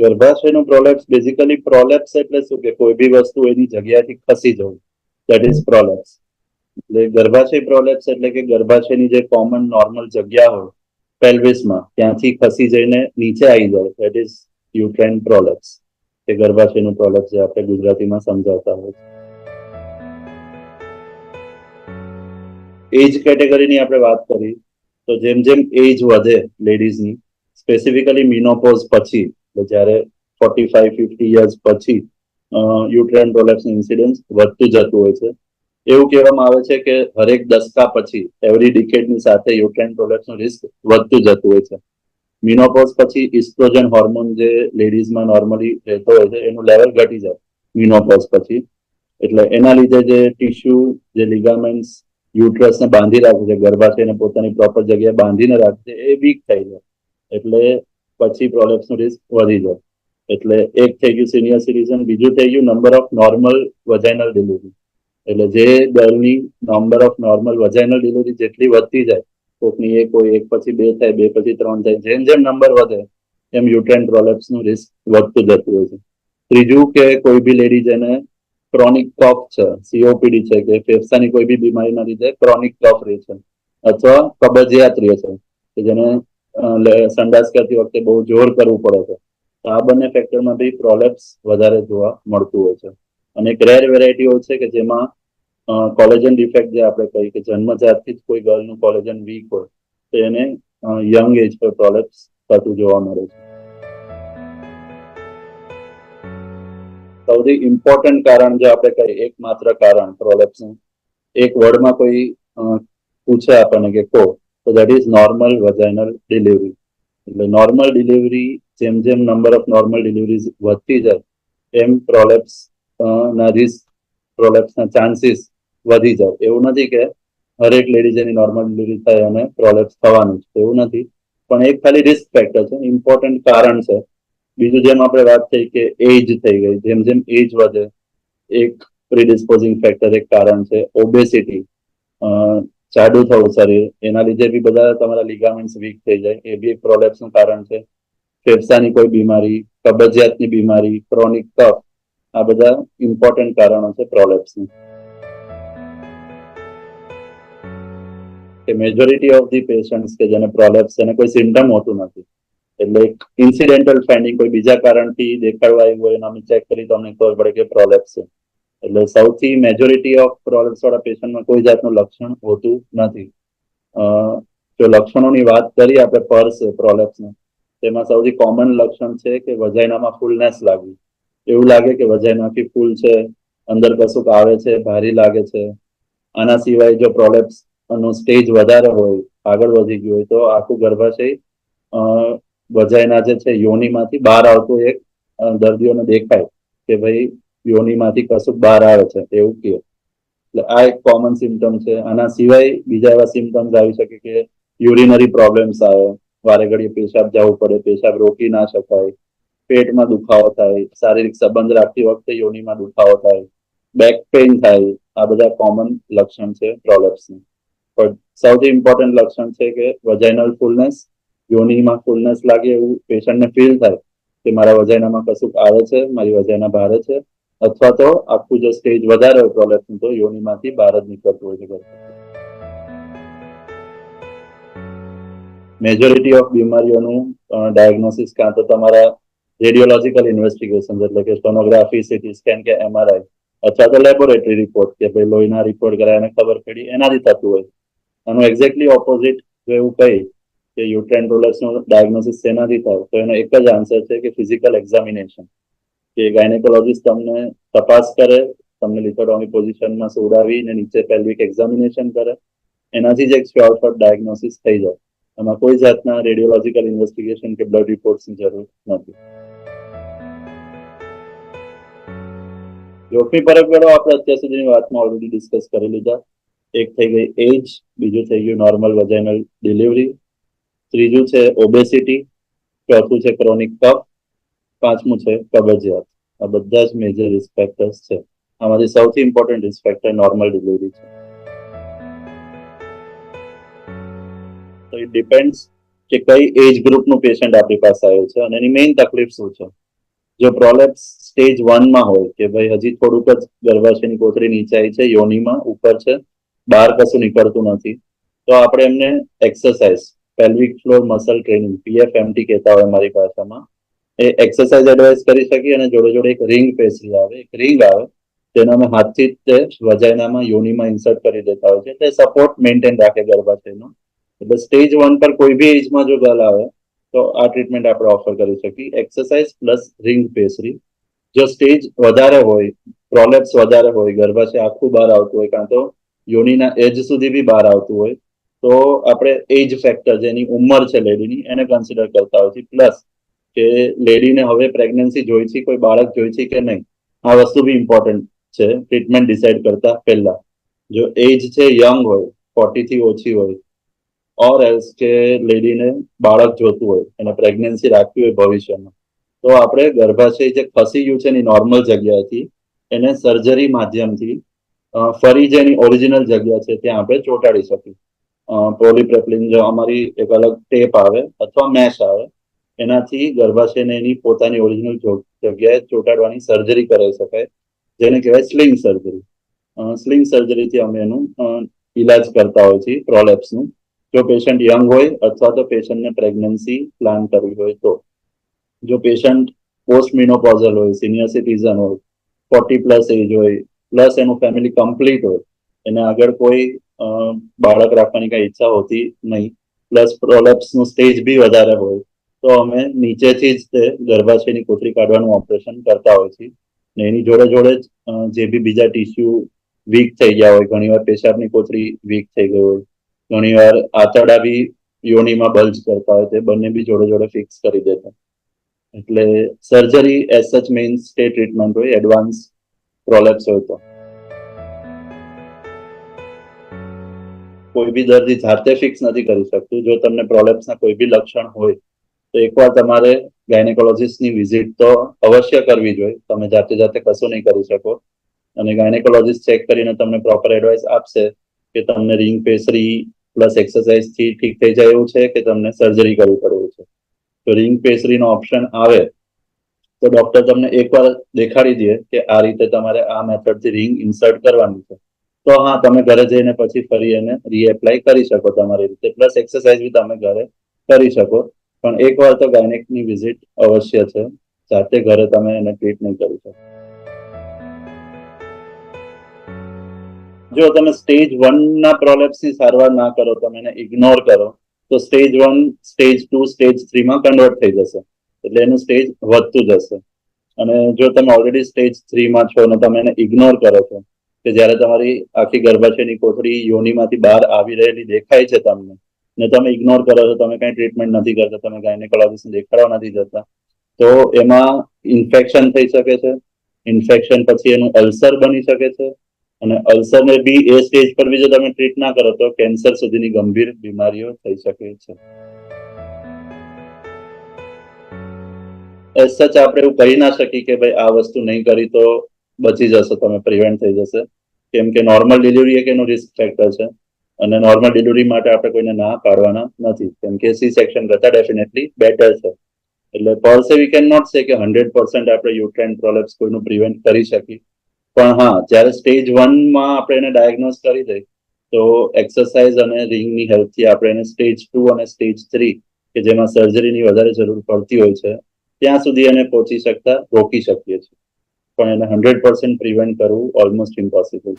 ગર્ભાશયનું prolapse basically prolapse એટલે શું કે કોઈ બી વસ્તુ એની જગ્યાથી ખસી જવું. દેટ ઇઝ પ્રોલેપ્સ એટલે ગર્ભાશય પ્રોલેપ્સ એટલે કે ગર્ભાશયની જે કોમન નોર્મલ જગ્યા હોય પેલ્વિસમાં ત્યાંથી ખસી જઈને નીચે આવી જાય. દેટ ઇઝ યુટ્રેન પ્રોલેપ્સ કે ગર્ભાશયનું પ્રોલેપ્સ જે આપણે ગુજરાતીમાં સમજાવતા હોય એજ કેટેગરીની આપણે વાત કરી. તો જેમ જેમ એજ વધે લેડીઝની સ્પેસિફિકલી મિનોપોઝ પછી એટલે જ્યારે ફોર્ટી ફાઈવ ફિફ્ટી યર્સ પછી યુટ્રેન પ્રોલેપ્સનું ઇન્સિડન્સ વધતું જતું હોય છે. એવું કહેવામાં આવે છે કે હરેક દસકા પછી એવરી ડિકેડની સાથે યુટ્રેન પ્રોલેપ્સનું રિસ્ક વધતું જતું હોય છે. મિનોપોઝ પછી ઇસ્ટ્રોજન હોર્મોન જે લેડીઝમાં નોર્મલી રહેતો હોય છે, એનું લેવલ ઘટી જાય મિનોપોઝ પછી. એટલે એના લીધે જે ટીશ્યુ જે લિગામેન્ટ્સ યુટ્રસને બાંધી રાખે છે, ગર્ભાશયને પોતાની પ્રોપર જગ્યાએ બાંધીને રાખે છે, એ વીક થઈ જાય એટલે પછી પ્રોલેપ્સનો રિસ્ક વધી જાય. એટલે એક થઈ ગયું સિનિયર સિટીઝન બીજું થઈ ગયું number of normal vaginal delivery એટલે જે ગર્લની number of normal vaginal delivery જેટલી વધતી જાય, કોકની એક હોય એક પછી બે થાય, બે પછી ત્રણ થાય, જેમ જેમ નંબર વધે, એમ યુટ્રેન પ્રોલેપ્સનું રિસ્ક વધતું જતું હોય છે. ત્રીજું કે કોઈ બી લેડી જેને ક્રોનિક કફ છે સીઓપીડી છે, કે ફેફસાની કોઈ બી બીમારીના લીધે ક્રોનિક કફ રહે છે, અથવા કબજિયાત રહે છે, કે જેને સંડાસ કરતી વખતે બહુ જોર કરવું પડે છે. તો આ બંને ફેક્ટરમાં બી પ્રોલેપ્સ વધારે જોવા મળતું હોય છે. અને એક રેર વેરાયટીઓ છે કે જેમાં કોલેજન ડિફેક્ટ જે આપણે કહીએ કે જન્મજાતથી જ કોઈ ગર્લનું કોલેજન વીક હોય, તો એને યંગ એજ પર પ્રોલેપ્સ થતું જોવા મળે છે. સૌથી ઇમ્પોર્ટન્ટ કારણ જો આપણે કહીએ, એકમાત્ર કારણ પ્રોલેપ્સનું એક વર્ડમાં કોઈ પૂછે આપણને કે કો તો that is normal vaginal delivery એટલે નોર્મલ ડિલિવરી જેમ જેમ નંબર ઓફ નોર્મલ ડિલિવરીઝ વધતી જાય, એમ પ્રોલેપ્સ ના રિસ્ક પ્રોલેપ્સના ચાન્સીસ વધી જાય. એવું નથી કે હરેક લેડીઝ એની નોર્મલ ડિલિવરી થાય અને પ્રોલેપ્સ થવાનું છે એવું નથી. પણ એક ખાલી રિસ્ક ફેક્ટર છે. ઇમ્પોર્ટન્ટ કારણ છે. બીજું જેમ આપણે વાત થઈ કે એજ થઈ ગઈ, જેમ જેમ એજ વધે, એક પ્રિડિસ્પોઝિંગ ફેક્ટર એક કારણ છે ઓબેસિટી જાડું થવું શરીર, એના લીધે બી બધા તમારા લિગામેન્ટ્સ વીક થઈ જાય. એ બી એક પ્રોલેપ્સનું કારણ છે. ફેફસાની કોઈ બીમારી, કબજિયાતની બીમારી ક્રોનિક કફ આ બધા ઇમ્પોર્ટન્ટ કારણો છે પ્રોલેપ્સની કે મેજોરિટી ઓફ ધી પેશન્ટ્સ કે જેને પ્રોલેપ્સ એને કોઈ સિમ્ટમ હોતું નથી. એટલે એક ઇન્સિડેન્ટલ ફાઇન્ડિંગ કોઈ બીજા કારણથી દેખાડવા આવ્યું હોય અને અમે ચેક કરી તો અમને ખબર પડે કે પ્રોલેપ્સ છે. એટલે સૌથી મેજોરિટી ઓફ પ્રોલેપ્સ વાળા પેશન્ટમાં કોઈ જાતનું લક્ષણ હોતું નથી. જો લક્ષણોની વાત કરીએ આપણે પર્સ પ્રોલેપ્સનું તેમાં સૌથી કોમન લક્ષણ છે કે વજાઇનામાં ફૂલનેસ લાગવી. એવું લાગે કે વજાઇનાથી ફૂલ છે, અંદર કશુંક આવે છે, ભારી લાગે છે. આના સિવાય જો પ્રોલેપ્સ નો સ્ટેજ વધારે હોય, આગળ વધી ગયું હોય તો આખું ગર્ભાશય વજાઇના જે છે, યોનીમાંથી બહાર આવતું એક દર્દીઓને દેખાય કે ભાઈ યોનીમાંથી કશુંક બહાર આવે છે, એવું કહે. એટલે આ એક કોમન સિમ્ટમ છે. આના સિવાય બીજા એવા સિમ્ટમ્સ આવી શકે કે યુરિનરી પ્રોબ્લેમ્સ આવે, વારે ઘડીએ પેશાબ જવું પડે, પેશાબ રોકી ના શકાય, પેટમાં દુખાવો થાય, શારીરિક સંબંધ રાખતી વખતે યોનીમાં દુખાવો થાય બેક પેઇન થાય, આ બધા કોમન લક્ષણ છે પ્રોલેપ્સનું પણ સૌથી ઇમ્પોર્ટન્ટ લક્ષણ છે કે વજાઇનલ ફૂલનેસ યોનીમાં ફૂલનેસ લાગે એવું પેશન્ટને ફીલ થાય કે મારા વજાઇનામાં કશુંક આવે છે, મારી વજાઇના ભારે છે અથવા તો આખું જે સ્ટેજ વધારે હોય તો યોનિમાંથી બહાર જ નીકળતું હોય છે મેજોરિટી ઓફ બીમારીઓનું ડાયગ્નોસિસ કાં તો તમારા રેડિયોલોજિકલ ઇન્વેસ્ટિગેશન એટલે કે સોનોગ્રાફી સીટી સ્કેન કે એમઆરઆઈ અથવા તો લેબોરેટરી રિપોર્ટ કે ભાઈ લોહીના રિપોર્ટ કરાય અને ખબર પડી, એનાથી થતું હોય. આનું એક્ઝેક્ટલી ઓપોઝિટ જો એવું કહી કે યુટ્રેન રોલર્સનું ડાયગ્નોસિસ એનાથી થાય, તો એનો એક જ આન્સર છે કે ફિઝિકલ એક્ઝામિનેશન કે ગાયનેકોલોજીસ્ટ તમને તપાસ કરે, તમને લિથોડોમી પોઝિશનમાં સોડાવી ને નીચે પેલ્વિક એક્ઝામિનેશન કરે, એનાથી જ એક શ્યોર ડાયગ્નોસિસ થઈ જાય. એમાં કોઈ જાતના રેડિયોલોજીકલ ઇન્વેસ્ટિગેશન કે બ્લડ રિપોર્ટ્સની જરૂર નથી. જોખમી પરગડો આપણે અત્યાર સુધીની વાતમાં ઓલરેડી ડિસ્કસ કરી લીધા. એક થઈ ગઈ એજ બીજું થઈ ગયું નોર્મલ વજાઇનલ ડિલિવરી ત્રીજું છે ઓબેસિટી ચોથું છે ક્રોનિક કફ પાંચમું છે કબજિયાત. આ બધા જ મેજર રિસ્ક ફેક્ટર્સ છે. આમાંથી સૌથી important risk factor normal delivery છે. તો ઇટ ડિપેન્ડ્સ કે કઈ એજ ગ્રુપનું પેશન્ટ આપણી પાસે આવ્યું છે અને એની મેઇન તકલીફ શું છે. જો પ્રોલેપ્સ સ્ટેજ વનમાં હોય કે ભાઈ હજી થોડુંક જ ગર્ભાશયની કોથળી નીચાઈ છે, યોનિમાં ઉપર છે, બહાર કશું નીકળતું નથી, તો આપણે એમને exercise pelvic floor muscle training PFMT કહેતા હોય મારી ભાષામાં. એ એક્સરસાઇઝ એડવાઇસ કરી શકીએ અને જોડે જોડે એક રિંગ પેસ્ટ્રી આવે, એક રિંગ આવે, જેને અમે હાથથી તે વજાયનામાં યોનિમાં ઇન્સર્ટ કરી દેતા હોય છે. તે સપોર્ટ મેન્ટેન રાખે ગર્ભાશયનો એટલે સ્ટેજ વન પર કોઈ બી એજમાં જો ગર્લ આવે, તો આ ટ્રીટમેન્ટ આપણે ઓફર કરી શકીએ. એક્સરસાઇઝ પ્લસ રિંગ પેસરી જો સ્ટેજ વધારે હોય પ્રોલેપ્સ વધારે હોય ગર્ભાશય આખું બહાર આવતું હોય, કાં તો યોનિના એજ સુધી બી બહાર આવતું હોય, તો આપણે એજ ફેક્ટર જેની ઉંમર છે લેડીની એને કન્સિડર કરતા હોય છે. પ્લસ કે લેડીને હવે પ્રેગ્નન્સી જોઈ છે, કોઈ બાળક જોઈ છે કે નહીં? આ વસ્તુ બી ઇમ્પોર્ટન્ટ છે ટ્રીટમેન્ટ ડિસાઇડ કરતા પહેલા. જો એજ છે યંગ હોય ફોર્ટી થી ઓછી હોય ઓર એલ્સ કે લેડીને બાળક જોતું હોય, એને પ્રેગ્નન્સી રાખવી હોય ભવિષ્યમાં, તો આપણે ગર્ભાશય જે ખસી ગયું છે એની નોર્મલ જગ્યાએથી, એને સર્જરી માધ્યમથી ફરી જે એની ઓરિજિનલ જગ્યા છે, ત્યાં આપણે ચોંટાડી શકીએ. પોલીપ્રેપલિન જો અમારી એક અલગ ટેપ આવે, અથવા મેશ આવે એનાથી ગર્ભાશયને એની પોતાની ઓરિજિનલ જગ્યાએ ચોંટાડવાની સર્જરી કરાવી શકાય જેને કહેવાય સ્લિંગ સર્જરી સ્લિંગ સર્જરીથી અમે એનું અ, ઈલાજ કરતા હોય છીએ પ્રોલેપ્સનું જો પેશન્ટ યંગ હોય અથવા તો પેશન્ટને પ્રેગ્નન્સી પ્લાન કરવી હોય તો. જો પેશન્ટ પોસ્ટ મિનોપોઝલ હોય સિનિયર સિટીઝન હોય ફોર્ટી પ્લસ એજ હોય પ્લસ એનું ફેમિલી કમ્પ્લીટ હોય એને આગળ કોઈ બાળક રાખવાની કાંઈ ઈચ્છા હોતી નહીં પ્લસ પ્રોલેપ્સનું સ્ટેજ બી વધારે હોય તો અમે નીચેથી જ તે ગર્ભાશયની કોથળી કાઢવાનું ઓપરેશન કરતા હોય છીએ. ને એની જોડે જોડે જ જે બી બીજા ટીસ્યુ વીક થઈ ગયા હોય ઘણીવાર પેશાબની કોથળી વીક થઈ ગઈ હોય ઘણીવાર આંતરડા બી યોનિમાં બલ્જ કરતા હોય, તે બંને બી જોડે જોડે ફિક્સ કરી દેતા. એટલે સર્જરી એઝ સચ મેન્સ સ્ટે ટ્રીટમેન્ટ હોય, એડવાન્સ પ્રોલેપ્સ હોય તો. કોઈ બી દર્દી જાતે ફિક્સ નથી કરી શકતું. જો તમને પ્રોલેપ્સના કોઈ બી લક્ષણ હોય તો એકવાર તમારે ગાયનેકોલોજીસ્ટની વિઝિટ તો અવશ્ય કરવી જોઈએ. તમે જાતે જાતે કશું નહીં કરી શકો. અને ગાયનેકોલોજીસ્ટ ચેક કરીને તમને પ્રોપર એડવાઇસ આપશે કે તમને રિંગ પેસરી પ્લસ એક્સરસાઇઝથી ઠીક થઈ જાય એવું છે કે તમને સર્જરી કરવી પડવું છે. તો રિંગ પેસરીનો ઓપ્શન આવે તો ડોક્ટર તમને એકવાર દેખાડી દે કે આ રીતે તમારે આ મેથડથી રિંગ ઇન્સર્ટ કરવાની છે. તો હા, તમે ઘરે જઈને પછી ફરી એને રીએપ્લાય કરી શકો તમારી રીતે. પ્લસ એક્સરસાઇઝ બી તમે ઘરે કરી શકો. પણ એકવાર તો ગાયનેકની વિઝિટ અવશ્ય છે. જાતે ઘરે તમે એને ટ્રીટ નહીં કરી શકો. જો તમે સ્ટેજ વન ના પ્રોલેપ્સની સારવાર ના કરો, તમે એને ઇગ્નોર કરો, તો stage one stage two stage થ્રીમાં convert થઈ જશે. એટલે એનું સ્ટેજ વધતું જશે. અને જો તમે ઓલરેડી સ્ટેજ થ્રીમાં છો અને તમે એને ઇગ્નોર કરો છો, કે જ્યારે તમારી આખી ગર્ભાશયની કોથળી યોનિમાંથી બહાર આવી રહેલી દેખાય છે તમને ને તમે ઇગ્નોર કરો છો, તમે કઈ ટ્રીટમેન્ટ નથી કરતા, તમે ગાયનેકોલોજીસ્ટ દેખાડવા નથી જતા. તો એમાં ઇન્ફેક્શન થઈ શકે છે ઇન્ફેક્શન પછી એનું અલ્સર બની શકે છે, અને અલ્સરને બી એ સ્ટેજ પર બી જો તમે ટ્રીટ ના કરો તો કેન્સર સુધીની ગંભીર બીમારીઓ થઈ શકે છે. એસ સચ આપણે એવું કહી ના શકીએ કે ભાઈ આ વસ્તુ નહીં કરી તો બચી જશો, તમે પ્રિવેન્ટ થઈ જશે. કેમ કે નોર્મલ ડિલિવરી એક એનું રિસ્ક ફેક્ટર છે. અને નોર્મલ ડિલિવરી માટે આપણે કોઈને ના પાડવાના નથી. કેમ કે સી સેક્શન કરતા ડેફિનેટલી બેટર છે. એટલે per se we can not say કે હંડ્રેડ પર્સન્ટ આપણે યુટ્રેન પ્રોલેપ્સ કોઈનું પ્રિવેન્ટ કરી શકીએ. પણ હા, જ્યારે સ્ટેજ વનમાં આપણે એને ડાયગ્નોઝ કરી દઈએ, તો એક્સરસાઇઝ અને રિંગની હેલ્પથી આપણે એને સ્ટેજ ટુ અને સ્ટેજ થ્રી કે જેમાં સર્જરીની વધારે જરૂર પડતી હોય છે, ત્યાં સુધી એને પહોંચી શકતા, રોકી શકીએ છીએ. પણ એને હંડ્રેડ પર્સન્ટ પ્રિવેન્ટ કરવું ઓલમોસ્ટ ઇમ્પોસિબલ